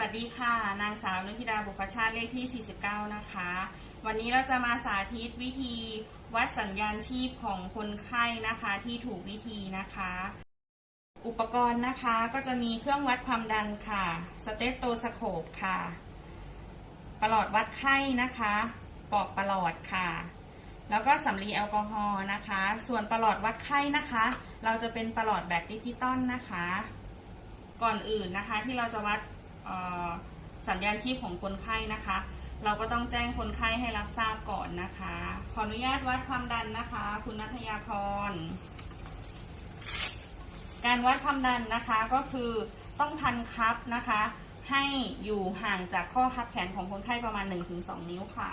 สวัสดีค่ะ นางสาวนุธิดาบุพชาติเลขที่ 49 นะคะ วันนี้เราจะมาสาธิตวิธีวัดสัญญาณชีพของคนไข้นะคะที่ถูกวิธีนะคะ อุปกรณ์นะคะก็จะมีเครื่องวัดความดันค่ะ สเตตโตสโคปค่ะ ประหลอดวัดไข้นะคะปอกประหลอดค่ะ แล้วก็สำลีแอลกอฮอล์นะคะ ส่วนประหลอดวัดไข้นะคะ เราจะเป็นประหลอดแบบดิจิตอลนะคะ ก่อนอื่นนะคะที่เราจะวัด สัญญาณชีพของคนไข้นะคะ เราก็ต้องแจ้งคนไข้ให้รับทราบก่อนนะคะ ขออนุญาตวัดความดันนะคะ คุณนัทยาพร การวัดความดันนะคะก็คือต้องพันคับนะคะ ให้อยู่ห่างจากข้อคับแขนของคนไข้ประมาณ 1-2 นิ้วค่ะ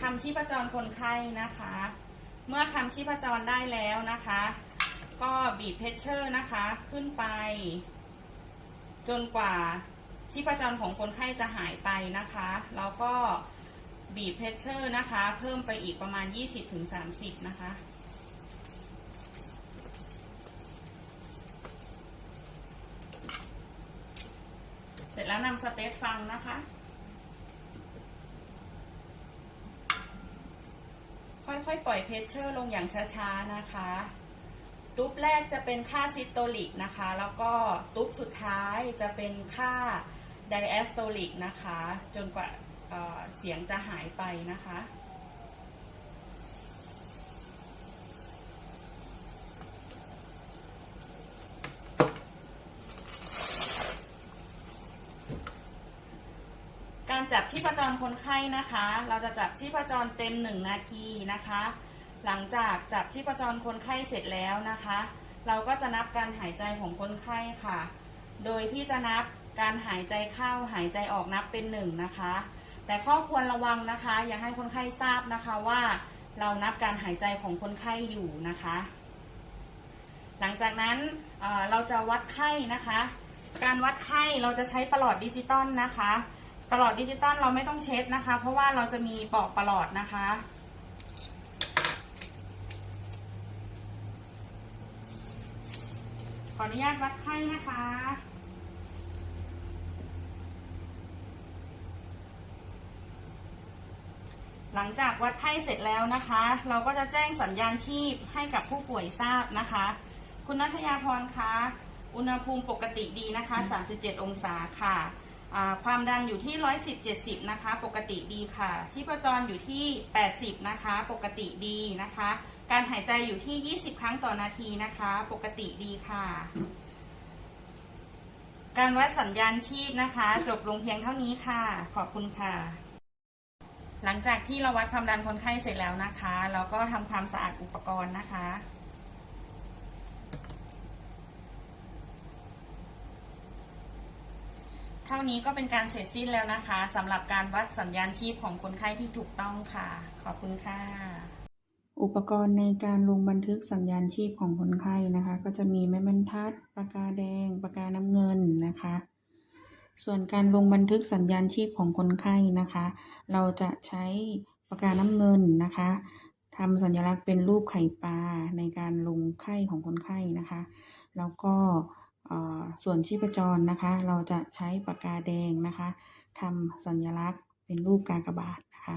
คำชีพจรคนไข้นะคะ เมื่อคำชีพจรได้แล้วนะคะ ก็บีบเพชเชอร์นะคะขึ้นไป จนกว่าชีพจรของคนไข้จะหายไปนะคะแล้วก็บีบเพชเชอร์นะคะ เพิ่มไปอีกประมาณ 20-30 นะคะเสร็จแล้วนำสเตตฟังนะคะ ค่อยๆ ปล่อยเพชเชอร์ลงอย่างช้าๆนะคะ ตุ๊บแรกจะเป็นค่าซิสโตลิกนะคะ แล้วก็ตุ๊บสุดท้ายจะเป็นค่าไดแอสโตลิกนะคะ จนกว่าเเสียงจะหายไปนะคะ จับชีพจรคนไข้นะคะ เราจะจับชีพจรเต็ม 1 นาทีนะคะ หลังจากจับชีพจรคนไข้เสร็จแล้วนะคะ เราก็จะนับการหายใจของคนไข้ค่ะ โดยที่จะนับการหายใจเข้าหายใจออกนับเป็นหนึ่งนะคะ แต่ข้อควรระวังนะคะ อย่าให้คนไข้ทราบนะคะว่าเรานับการหายใจของคนไข้อยู่นะคะ หลังจากนั้นเเราจะวัดไข้นะคะ การวัดไข้เราจะใช้ประหลอดดิจิตอลนะคะ ประหลอดดิจิตอลเราไม่ต้องเช็ดนะคะ เพราะว่าเราจะมีปอกประหลอดนะคะ ขออนุญาตวัดไข้นะคะหลังจากวัดไข้เสร็จแล้วนะคะ เราก็จะแจ้งสัญญาณชีพให้กับผู้ป่วยทราบนะคะ คุณนัทยาพรคะ อุณหภูมิปกติดีนะคะ 37 องศาค่ะ ความดันอยู่ที่ 110 70 นะคะ ปกติดีค่ะ ชีพจรอยู่ที่ 80 นะคะ ปกติดีนะคะ การหายใจอยู่ที่ 20 ครั้งต่อนาทีนะคะ ปกติดีค่ะ การวัดสัญญาณชีพนะคะ จบลงเพียงเท่านี้ค่ะ ขอบคุณค่ะ หลังจากที่เราวัดความดันคนไข้เสร็จแล้วนะคะ เราก็ทำความสะอาดอุปกรณ์นะคะ เท่านี้ก็เป็นการเสร็จสิ้นแล้วนะคะสำหรับการวัดสัญญาณชีพของคนไข้ที่ถูกต้องค่ะ ขอบคุณค่ะ อุปกรณ์ในการลงบันทึกสัญญาณชีพของคนไข้นะคะ ก็จะมีไม้บรรทัด ปากกาแดง ปากกาน้ำเงินนะคะ ส่วนการลงบันทึกสัญญาณชีพของคนไข้นะคะ เราจะใช้ปากกาน้ำเงินนะคะทำสัญลักษณ์เป็นรูปไข่ปลาในการลงไข้ของคนไข้นะคะ แล้วก็ ส่วนชีพจรนะคะ เราจะใช้ปากกาแดงนะคะทำสัญลักษณ์เป็นรูปกากบาทนะคะ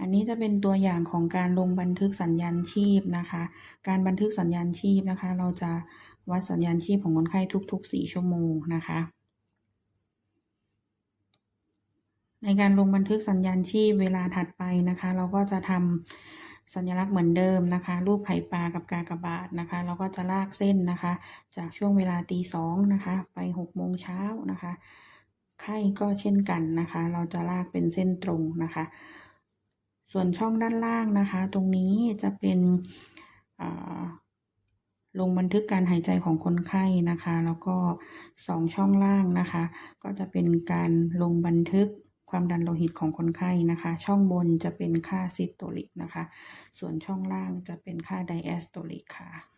อันนี้จะเป็นตัวอย่างของการลงบันทึกสัญญาณชีพนะคะ การบันทึกสัญญาณชีพนะคะ เราจะวัดสัญญาณชีพของคนไข้ทุกๆ 4 ชั่วโมงนะคะในการลงบันทึกสัญญาณชีพเวลาถัดไปนะคะ เราก็จะทำ สัญลักษณ์เหมือนเดิมนะคะ รูปไข่ปลากับกากบาทนะคะเราก็จะลากเส้นนะคะ จากช่วงเวลาตีสองนะคะ ไปหกโมงเช้านะคะไข้ก็เช่นกันนะคะ เราจะลากเป็นเส้นตรงนะคะ ส่วนช่องด้านล่างนะคะ ตรงนี้จะเป็นลงบันทึกการหายใจของคนไข้นะคะ แล้วก็สองช่องล่างนะคะ ก็จะเป็นการลงบันทึก ความดันโลหิตของคนไข้นะคะ ช่องบนจะเป็นค่าซิสโตลิกนะคะ ส่วนช่องล่างจะเป็นค่าไดแอสโตลิกค่ะ